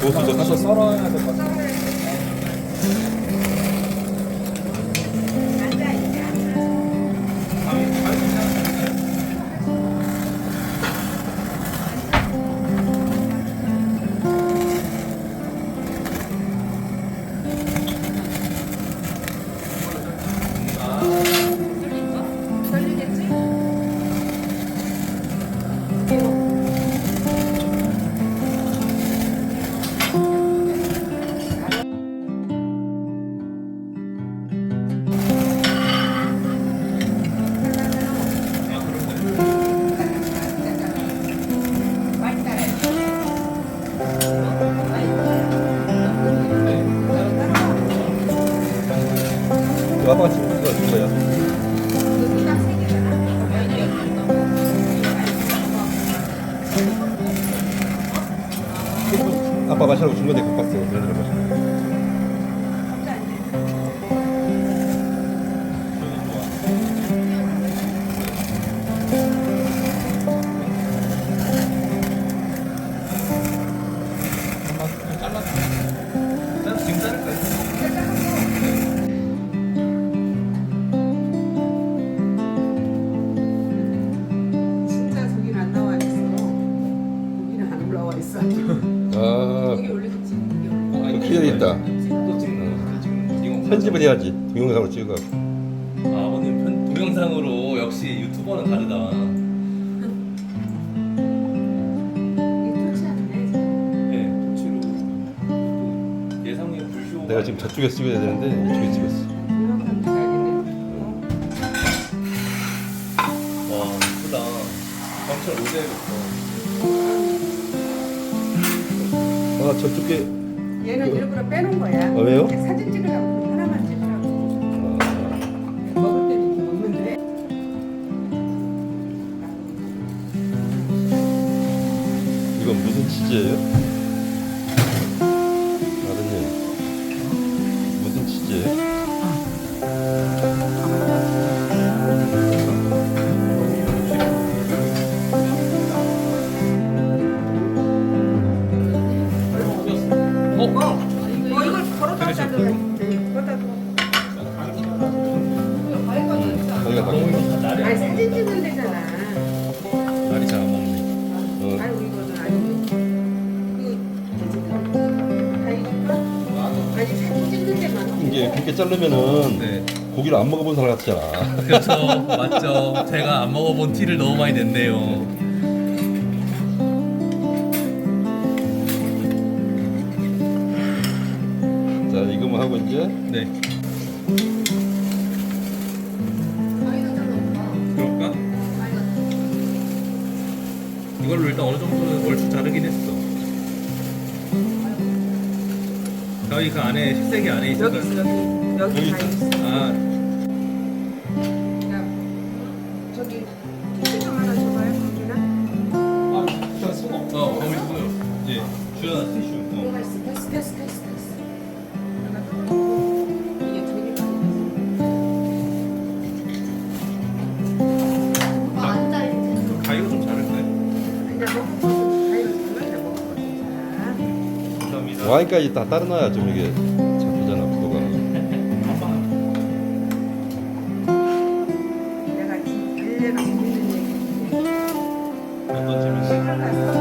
그것도 더 가서 썰어야 될 것 같아. 아빠가 찍는 거 거야. 아빠 마시라고 준 건데 못 봤어. 그런 거. 난 올려. 그 기다려 있다. 또 찍는 거 지금 이거 편집을 해야지. 동영상으로 찍어. 아버님 편, 동영상으로 역시 유튜버는 다르다. 네, 도치로 예상이 불쇼. 내가 지금 저쪽에 찍어야 되는데 이쪽에 찍었어. 와 이쁘다. 광철 로제해줬어. 아, 저쪽에 얘는 일부러 빼놓은 거야. 아, 왜요? 사진 찍으라고 하나만 찍으라고. 아, 먹을 때는 이렇게 먹는데. 이건 무슨 치즈예요? 어? 어 이걸 걸어다? 놔도 돼. 걸어다 놔. 자기가 다 아니 사진 찍는 데잖아. 날이 잘 안 먹네. 어, 아이고 이거는 아니고. 그 다이거까? 아니 사진 찍는 데만. 이게 그렇게 자르면은 네. 고기를 안 먹어본 사람 같잖아. 그렇죠. 맞죠. 제가 안 먹어본 티를 너무 많이 냈네요. 자, 이거만 하고 이제 네. 그럴까? 이걸로 일단 어느 정도는 얼추 자르긴 했어. 저희 그 안에 식색이 안에 있어. 여기 있어 여기 다 있어. 아, 와인까지 다 따로 놔야 좀 이게 잡히잖아, 구도가. 내가 지금 달래가 재밌는 얘기. 재밌어?